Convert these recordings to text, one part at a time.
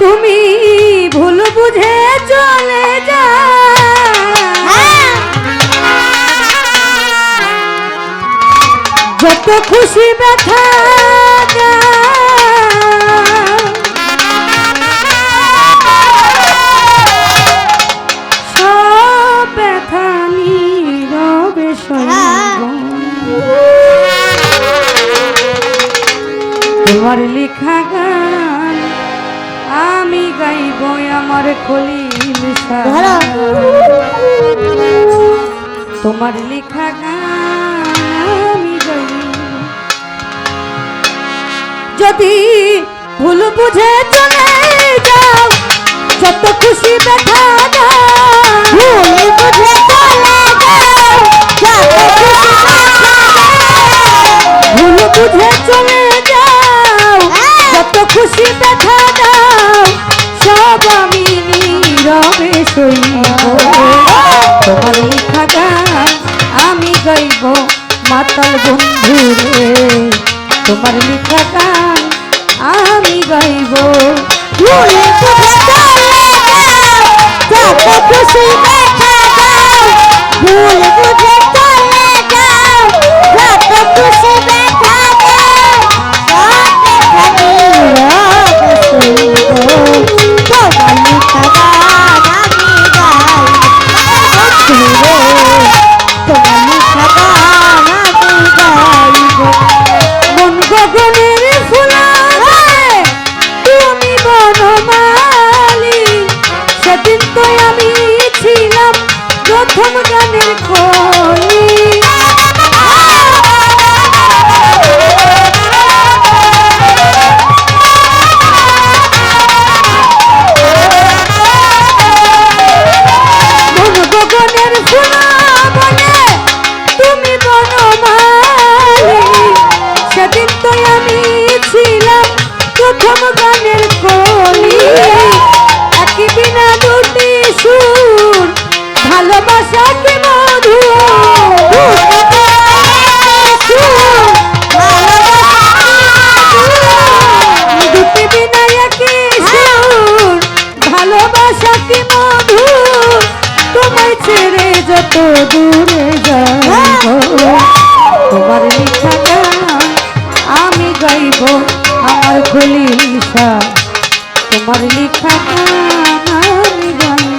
তুমি ভুল বুঝে চলে যা। যত খুশি ব্যথা তোমার লেখা আমার কলি তোমার লেখা গামি যদি ভুল বুঝে চলে যাও যত খুশি ব্যথা দাও। ভুল বুঝে দূরে যাইব। তোমার মিঠা গান আমি গাইব, আমার খুলি ঈশা তোমার লিখা গান আমি গাইব।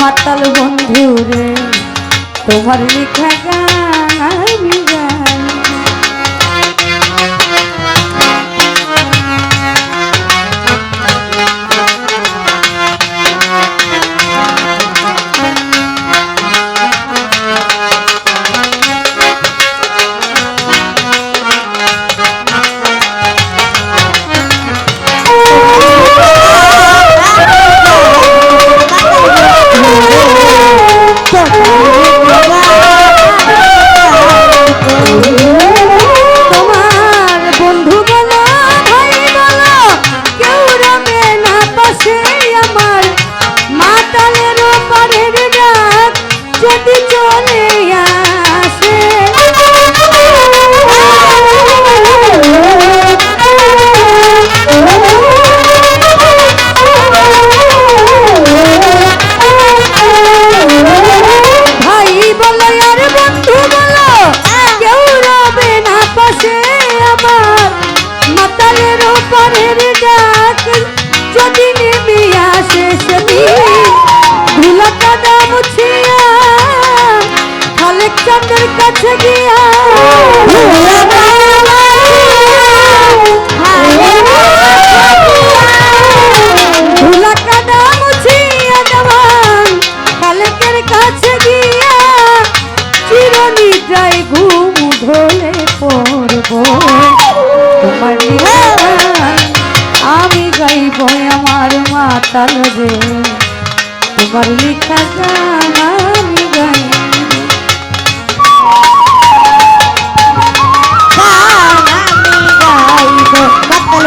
মাতাল বন্ধু রে তোমার লেখা গান আমি চন্দ্রের কাছে গিয়া। কাছে গিয়া। চিরনিদ্রায় ঘুম ধরে পড়ব। তোমার আমি গাইব আমার মাতাল রে। তোমার লিখা যায়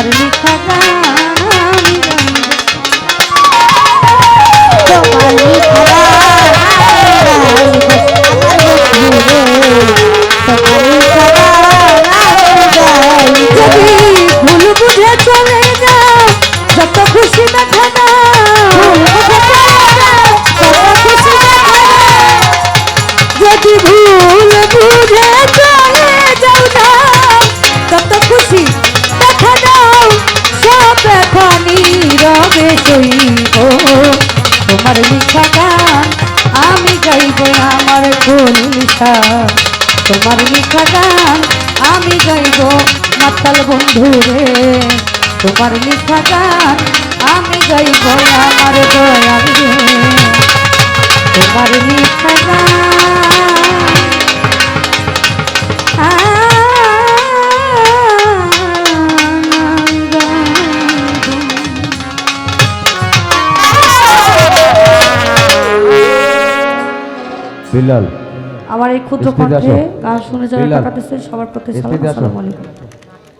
Marilita. আমার লিখা গান আমি গাইব আমার কোন লিখা তোমার লিখা গান আমি গাইব মাতাল বন্ধু রে। তোমার লিখা গান আমি গাইব আমার দয়াল তোমার লিখা গান বিলাল। আমার এই ক্ষুদ্র কণ্ঠে গান শুনে যারা টাকা দিচ্ছেন সবার প্রতি সালাম আসসালামু আলাইকুম।